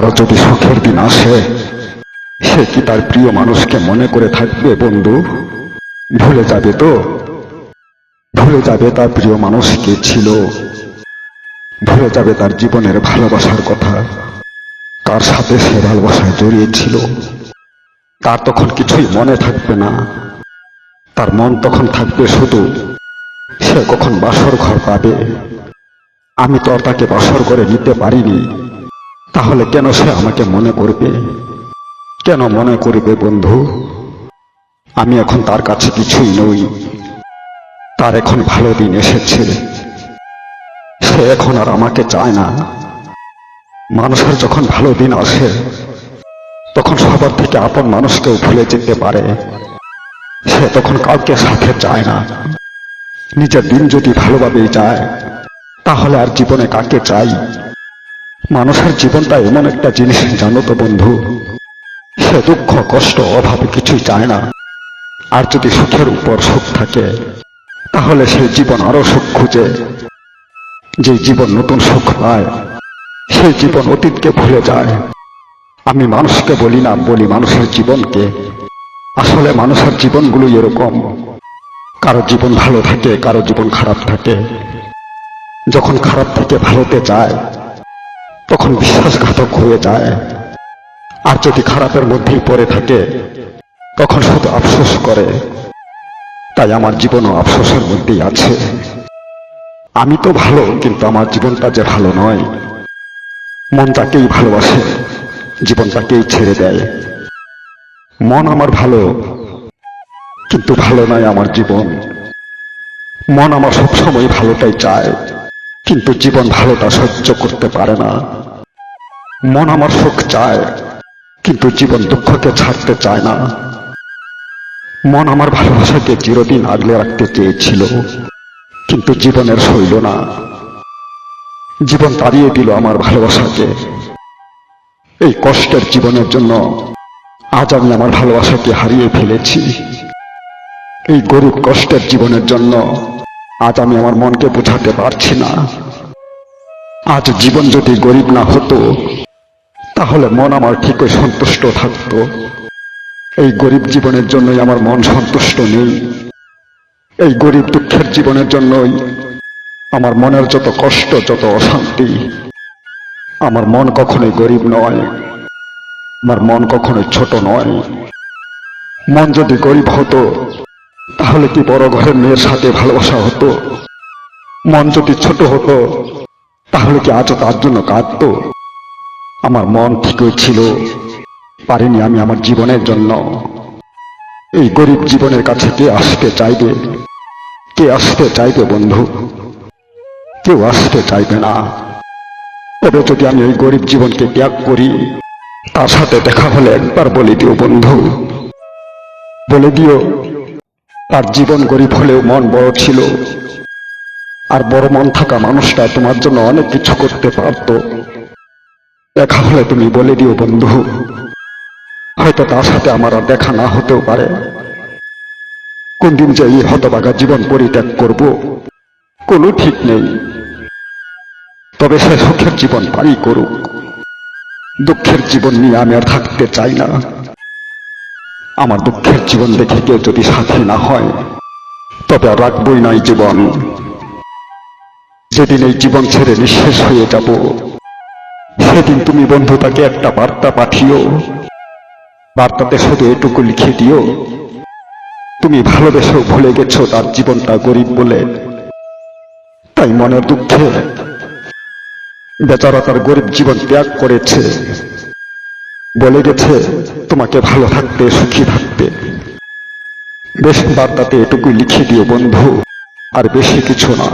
কারও যদি সুখের দিন আসে, সে কি তার প্রিয় মানুষকে মনে করে থাকবে, বন্ধু? ভুলে যাবে তো? ভুলে যাবে তার প্রিয় মানুষ কে ছিল? ভুলে যাবে তার জীবনের ভালোবাসার কথা? কার সাথে সে ভালোবাসায় জড়িয়েছিল? তার তখন কিছুই মনে থাকবে না। তার মন তখন থাকবে শুধু, সে কখন বাসর ঘর পাবে? আমি তো তাকে বাসর করে নিতে পারিনি। তাহলে কেন সে আমাকে মনে করবে? কেন মনে করবে বন্ধু? আমি এখন তার কাছে কিছুই নই। তার এখন ভালো দিন এসেছে। সে এখন আর আমাকে চায় না। মানুষের যখন ভালো দিন আসে, তখন সবার থেকে আপন মানুষকেও ভুলে যেতে পারে। সে তখন কাউকে সাথে চায় না। নিজের দিন যদি ভালোভাবেই যায়, তাহলে আর জীবনে কাকে চাই? মানুষের জীবনটা এমন একটা জিনিস, জানো তো বন্ধু। সে দুঃখ, কষ্ট, অভাবে কিছুই চায় না। আর যদি সুখের উপর সুখ থাকে, তাহলে সেই জীবন আরও সুখ খুঁজে। যে জীবন নতুন সুখ পায় সেই জীবন অতীতকে ভুলে যায়। আমি মানুষকে বলি না, বলি মানুষের জীবনকে। আসলে মানুষের জীবনগুলো এরকম। কারও জীবন ভালো থাকে, কারও জীবন খারাপ থাকে। যখন খারাপ থেকে ভালোতে যায় তখন বিশ্বাসঘাতক হয়ে যায়। আর যদি খারাপের মধ্যেই পড়ে থাকে, তখন শুধু আফসোস করে। তাই আমার জীবনও আফসোসের মধ্যেই আছে। আমি তো ভালো, কিন্তু আমার জীবনটা যে ভালো নয়। মন তাকেই ভালোবাসে জীবন তাকেই ছেড়ে দেয়। মন আমার ভালো, কিন্তু ভালো নয় আমার জীবন। মন আমার সবসময় ভালোটাই চায়, কিন্তু জীবন ভালোটা সহ্য করতে পারে না। মন আমার সুখ চায়, কিন্তু জীবন দুঃখকে ছাড়তে চায় না। মন আমার ভালোবাসাকে চিরদিন আগলে রাখতে চেয়েছিল, কিন্তু জীবনের শৈল না। জীবন তাড়িয়ে দিল আমার ভালোবাসাকে। এই কষ্টের জীবনের জন্য আজ আমি আমার ভালোবাসাকে হারিয়ে ফেলেছি। এই গরিব কষ্টের জীবনের জন্য আজ আমি আমার মনকে বোঝাতে পারছি না। আজ জীবন যদি গরিব না হতো তাহলে মন আমার ঠিকই সন্তুষ্ট থাকতো। এই গরিব জীবনের জন্যই আমার মন সন্তুষ্ট নেই। এই গরিব দুঃখের জীবনের জন্যই আমার মনের যত কষ্ট, যত অশান্তি, আমার মন কখনোই গরিব নয়, আমার মন কখনোই ছোট নয়। মন যদি গরিব হতো, তাহলে কি বড় ঘরের মেয়ের সাথে ভালোবাসা হতো? মন যদি ছোট হতো, তাহলে কি আজও তার জন্য কাঁদতো? আমার মন ঠিকই ছিল পারিনি আমি আমার জীবনের জন্য। এই গরিব জীবনের কাছে কে আসতে চাইবে? কে আসতে চাইবে বন্ধু? কেউ আসতে চাইবে না। তবে যদি আমি এই গরিব জীবনকে ত্যাগ করি, তার সাথে দেখা হলে একবার বলে দিও বন্ধু। বলে দিও, তার জীবন গরিব হলেও মন বড় ছিল। আর বড় মন থাকা মানুষটা তোমার জন্য অনেক কিছু করতে পারতো। দেখা হলে তুমি বলে দিও, বন্ধু। হয়তো তার সাথে আমার আর দেখা না হতেও পারে। কোন দিন যে এই হতবাগা জীবন পরিত্যাগ করব, কোনো ঠিক নেই। তবে সে সুখের জীবন পারি করুক। দুঃখের জীবন নিয়ে আমি আর থাকতে চাই না। আমার দুঃখের জীবন দেখে কেউ যদি সাথী না হয়, তবে আর রাখবই নয় জীবন। যেদিন এই জীবন ছেড়ে নিঃশেষ হয়ে যাব সেদিন তুমি বন্ধু তাকে একটা বার্তা পাঠিও বার্তাতে শুধু এটুকু লিখে দিও তুমি ভালোবেসেও ভুলে গেছো তার জীবনটা গরিব বলে। তাই মনের দুঃখে বেচারা তার গরিব জীবন ত্যাগ করেছে। বলে গেছে, তোমাকে ভালো থাকতে, সুখী থাকতে। বেশ বার্তাতে এটুকুই লিখে দিও বন্ধু, আর বেশি কিছু না।